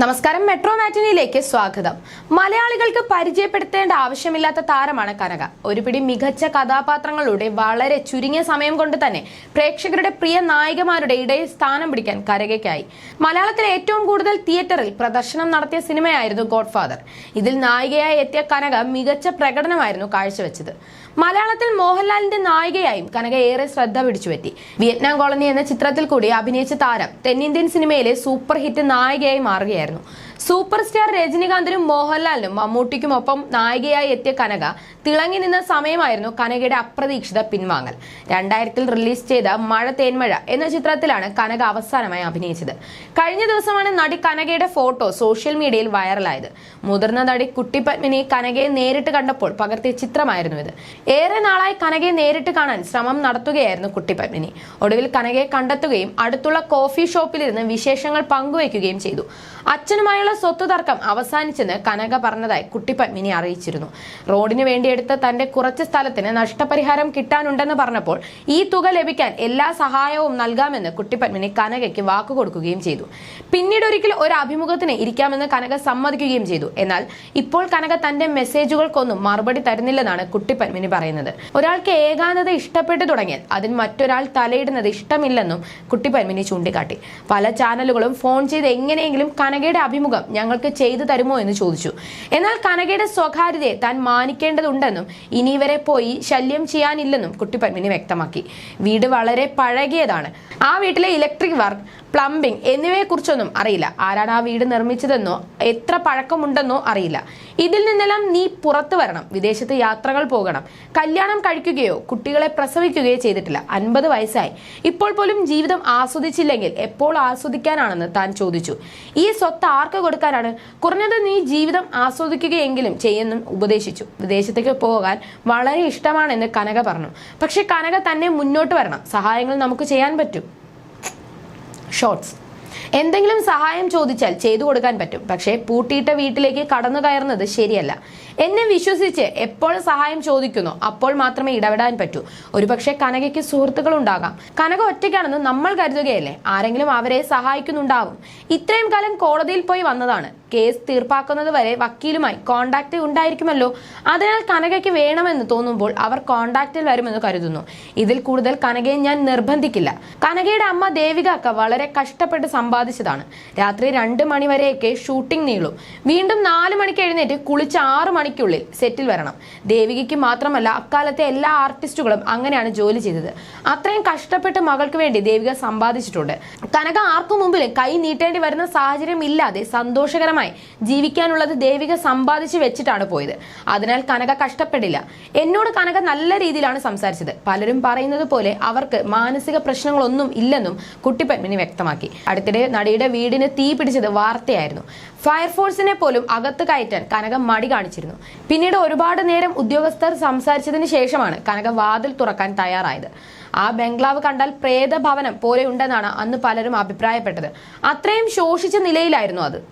നമസ്കാരം മെട്രോ മാറ്റിനിയിലേക്ക് സ്വാഗതം. മലയാളികൾക്ക് പരിചയപ്പെടുത്തേണ്ട ആവശ്യമില്ലാത്ത താരമാണ് കനക. ഒരുപിടി മികച്ച കഥാപാത്രങ്ങളുടെ വളരെ ചുരുങ്ങിയ സമയം കൊണ്ട് തന്നെ പ്രേക്ഷകരുടെ പ്രിയ നായികമാരുടെ ഇടയിൽ സ്ഥാനം പിടിക്കാൻ കരകയ്ക്കായി. മലയാളത്തിലെ ഏറ്റവും കൂടുതൽ തിയേറ്ററിൽ പ്രദർശനം നടത്തിയ സിനിമയായിരുന്നു ഗോഡ്ഫാദർ. ഇതിൽ നായികയായി എത്തിയ കനക മികച്ച പ്രകടനമായിരുന്നു കാഴ്ചവെച്ചത്. മലയാളത്തിൽ മോഹൻലാലിന്റെ നായികയായും കനക ഏറെ ശ്രദ്ധ പിടിച്ചുപറ്റി. വിയറ്റ്നാം കോളനി എന്ന ചിത്രത്തിൽ കൂടി അഭിനയിച്ച താരം തെന്നിന്ത്യൻ സിനിമയിലെ സൂപ്പർ ഹിറ്റ് നായികയായി മാറുകയായിരുന്നു. തന്നെയായിരുന്നു. സൂപ്പർ സ്റ്റാർ രജനികാന്തിനും മോഹൻലാലിനും മമ്മൂട്ടിക്കും ഒപ്പം നായികയായി എത്തിയ കനക തിളങ്ങി നിന്ന സമയമായിരുന്നു കനകയുടെ അപ്രതീക്ഷിത പിൻവാങ്ങൽ. രണ്ടായിരത്തിൽ റിലീസ് ചെയ്ത മഴ തേന്മഴ എന്ന ചിത്രത്തിലാണ് കനക അവസാനമായി അഭിനയിച്ചത്. കഴിഞ്ഞ ദിവസമാണ് നടി കനകയുടെ ഫോട്ടോ സോഷ്യൽ മീഡിയയിൽ വൈറലായത്. മുതിർന്ന നടി കുട്ടിപ്പത്മിനി കനകയെ നേരിട്ട് കണ്ടപ്പോൾ പകർത്തിയ ചിത്രമായിരുന്നു ഇത്. ഏറെ നാളായി കനകയെ നേരിട്ട് കാണാൻ ശ്രമം നടത്തുകയായിരുന്നു കുട്ടിപ്പത്മിനി ഒടുവിൽ കനകയെ കണ്ടെത്തുകയും അടുത്തുള്ള കോഫി ഷോപ്പിലിരുന്ന് വിശേഷങ്ങൾ പങ്കുവയ്ക്കുകയും ചെയ്തു. അച്ഛനുമായുള്ള സ്വത്ത് തർക്കം അവസാനിച്ചെന്ന് കനക പറഞ്ഞതായി കുട്ടിപ്പത്മിനി അറിയിച്ചിരുന്നു. റോഡിന് വേണ്ടിയെടുത്ത തന്റെ കുറച്ച് സ്ഥലത്തിന് നഷ്ടപരിഹാരം കിട്ടാനുണ്ടെന്ന് പറഞ്ഞപ്പോൾ ഈ തുക ലഭിക്കാൻ എല്ലാ സഹായവും നൽകാമെന്ന് കുട്ടിപ്പത്മിനി കനകയ്ക്ക് വാക്കു കൊടുക്കുകയും ചെയ്തു. പിന്നീട് ഒരിക്കൽ ഒരു അഭിമുഖത്തിന് ഇരിക്കാമെന്ന് കനക സമ്മതിക്കുകയും ചെയ്തു. എന്നാൽ ഇപ്പോൾ കനക തന്റെ മെസ്സേജുകൾക്കൊന്നും മറുപടി തരുന്നില്ലെന്നാണ് കുട്ടിപ്പത്മിനി പറയുന്നത്. ഒരാൾക്ക് ഏകാന്തത ഇഷ്ടപ്പെട്ടു തുടങ്ങിയാൽ അതിന് മറ്റൊരാൾ തലയിടുന്നത് ഇഷ്ടമില്ലെന്നും കുട്ടിപ്പത്മിനി ചൂണ്ടിക്കാട്ടി. പല ചാനലുകളും ഫോൺ ചെയ്ത് എങ്ങനെയെങ്കിലും കനകയുടെ അഭിമുഖം ഞങ്ങൾക്ക് ചെയ്തു തരുമോ എന്ന് ചോദിച്ചു. എന്നാൽ കനകയുടെ സ്വകാര്യതയെ താൻ മാനിക്കേണ്ടതുണ്ടെന്നും ഇനി ഇവരെ പോയി ശല്യം ചെയ്യാനില്ലെന്നും കുട്ടിപ്പത്മിനി വ്യക്തമാക്കി. വീട് വളരെ പഴകിയതാണ്. ആ വീട്ടിലെ ഇലക്ട്രിക് വർക്ക് പ്ലംബിംഗ് എന്നിവയെക്കുറിച്ചൊന്നും അറിയില്ല. ആരാണ് ആ വീട് നിർമ്മിച്ചതെന്നോ എത്ര പഴക്കമുണ്ടെന്നോ അറിയില്ല. ഇതിൽ നിന്നെല്ലാം നീ പുറത്തു വരണം. വിദേശത്ത് യാത്രകൾ പോകണം. കല്യാണം കഴിക്കുകയോ കുട്ടികളെ പ്രസവിക്കുകയോ ചെയ്തിട്ടില്ല. അൻപത് വയസ്സായി. ഇപ്പോൾ പോലും ജീവിതം ആസ്വദിച്ചില്ലെങ്കിൽ എപ്പോൾ ആസ്വദിക്കാനാണെന്ന് താൻ ചോദിച്ചു. ഈ സ്വത്ത് ആർക്ക് കൊടുക്കാനാണ്? കുറഞ്ഞത് നീ ജീവിതം ആസ്വദിക്കുകയെങ്കിലും ചെയ്യുന്നു ഉപദേശിച്ചു. വിദേശത്തേക്ക് പോകാൻ വളരെ ഇഷ്ടമാണെന്ന് കനക പറഞ്ഞു. പക്ഷെ കനക തന്നെ മുന്നോട്ട് വരണം. സഹായങ്ങൾ നമുക്ക് ചെയ്യാൻ പറ്റും. ഷോർട്സ് എന്തെങ്കിലും സഹായം ചോദിച്ചാൽ ചെയ്തു കൊടുക്കാൻ പറ്റും. പക്ഷേ പൂട്ടിയിട്ട വീട്ടിലേക്ക് കടന്നു കയറുന്നത് ശരിയല്ല. എന്നെ വിശ്വസിച്ച് എപ്പോൾ സഹായം ചോദിക്കുന്നു അപ്പോൾ മാത്രമേ ഇടപെടാൻ പറ്റൂ. ഒരുപക്ഷെ കനകയ്ക്ക് സുഹൃത്തുക്കൾ ഉണ്ടാകാം കനക ഒറ്റയ്ക്കാണെന്ന് നമ്മൾ കരുതുകയല്ലേ? ആരെങ്കിലും അവരെ സഹായിക്കുന്നുണ്ടാവും. ഇത്രയും കാലം കോടതിയിൽ പോയി വന്നതാണ്. കേസ് തീർപ്പാക്കുന്നത് വരെ വക്കീലുമായി കോണ്ടാക്ട് ഉണ്ടായിരിക്കുമല്ലോ. അതിനാൽ കനകയ്ക്ക് വേണമെന്ന് തോന്നുമ്പോൾ അവർ കോണ്ടാക്റ്റിൽ വരുമെന്ന് കരുതുന്നു. ഇതിൽ കൂടുതൽ കനകയെ ഞാൻ നിർബന്ധിക്കില്ല. കനകയുടെ അമ്മ ദേവിക അക്ക വളരെ കഷ്ടപ്പെട്ട് സമ്പാദിച്ചതാണ്. രാത്രി രണ്ട് മണിവരെയൊക്കെ ഷൂട്ടിംഗ് നീളും. വീണ്ടും നാല് മണിക്ക് എഴുന്നേറ്റ് കുളിച്ച് ആറ് മണിക്കുള്ളിൽ സെറ്റിൽ വരണം. ദേവികയ്ക്ക് മാത്രമല്ല അക്കാലത്തെ എല്ലാ ആർട്ടിസ്റ്റുകളും അങ്ങനെയാണ് ജോലി ചെയ്തത്. അത്രയും കഷ്ടപ്പെട്ട് മകൾക്ക് വേണ്ടി ദേവിക സമ്പാദിച്ചിട്ടുണ്ട്. കനക ആർക്കും മുമ്പിൽ കൈ നീട്ടേണ്ടി വരുന്ന സാഹചര്യം ഇല്ലാതെ സന്തോഷകരമായി ജീവിക്കാനുള്ളത് ദേവിക സമ്പാദിച്ചു വെച്ചിട്ടാണ് പോയത്. അതിനാൽ കനക കഷ്ടപ്പെടില്ല. എന്നോട് കനക നല്ല രീതിയിലാണ് സംസാരിച്ചത്. പലരും പറയുന്നത് പോലെ അവർക്ക് മാനസിക പ്രശ്നങ്ങളൊന്നും ഇല്ലെന്നും കുട്ടിപ്പത്മിനി വ്യക്തമാക്കി. അടുത്തിടെ നടിയുടെ വീടിന് തീ പിടിച്ചത് വാർത്തയായിരുന്നു. ഫയർഫോഴ്സിനെ പോലും അകത്ത് കയറ്റാൻ കനക മടി കാണിച്ചിരുന്നു. പിന്നീട് ഒരുപാട് നേരം ഉദ്യോഗസ്ഥർ സംസാരിച്ചതിന് ശേഷമാണ് കനക വാതിൽ തുറക്കാൻ തയ്യാറായത്. ആ ബംഗ്ലാവ് കണ്ടാൽ പ്രേതഭവനം പോലെയുണ്ടെന്നാണ് അന്ന് പലരും അഭിപ്രായപ്പെട്ടത്. അത്രയും ശോഷിച്ച നിലയിലായിരുന്നു അത്.